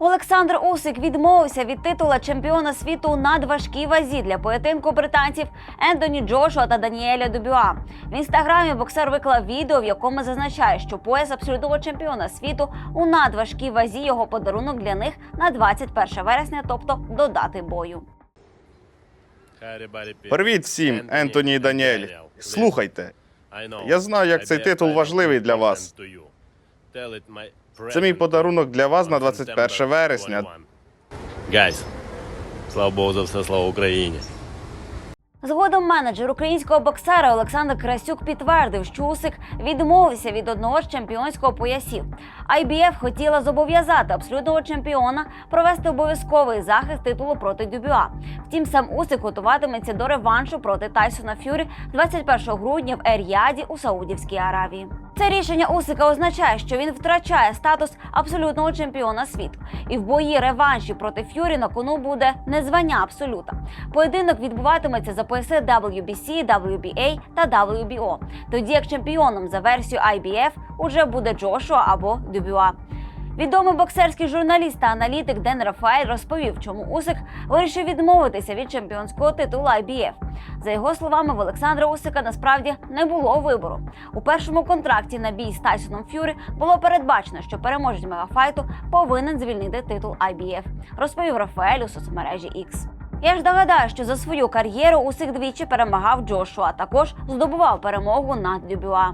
Олександр Усик відмовився від титула чемпіона світу у надважкій вазі для поєдинку британців Ентоні Джошуа та Даніеля Дубюа. В інстаграмі боксер виклав відео, в якому зазначає, що пояс абсолютного чемпіона світу у надважкій вазі його подарунок для них на 21 вересня, тобто до дати бою. Привіт всім, Ентоні і Даніель. Слухайте, я знаю, як цей титул важливий для вас. Це мій подарунок для вас на 21 вересня. Гайс, слава Богу за все, слава Україні. Згодом менеджер українського боксера Олександр Красюк підтвердив, що Усик відмовився від одного з чемпіонського поясів. IBF хотіла зобов'язати абсолютного чемпіона провести обов'язковий захист титулу проти Дюбюа. Втім, сам Усик готуватиметься до реваншу проти Тайсона Фюрі 21 грудня в Ер-Яді у Саудівській Аравії. Це рішення Усика означає, що він втрачає статус абсолютного чемпіона світу. І в бої реванші проти Фюрі на кону буде не звання абсолюта. Поєдинок відбуватиметься за пояси WBC, WBA та WBO. Тоді як чемпіоном за версією IBF уже буде Джошуа або Дюбюа. Відомий боксерський журналіст та аналітик Ден Рафаель розповів, чому Усик вирішив відмовитися від чемпіонського титулу IBF. За його словами, в Олександра Усика насправді не було вибору. У першому контракті на бій з Тайсоном Ф'юрі було передбачено, що переможець мегафайту повинен звільнити титул IBF, розповів Рафаель у соцмережі X. Я ж нагадаю, що за свою кар'єру Усик двічі перемагав Джошуа, також здобував перемогу над Дюбюа.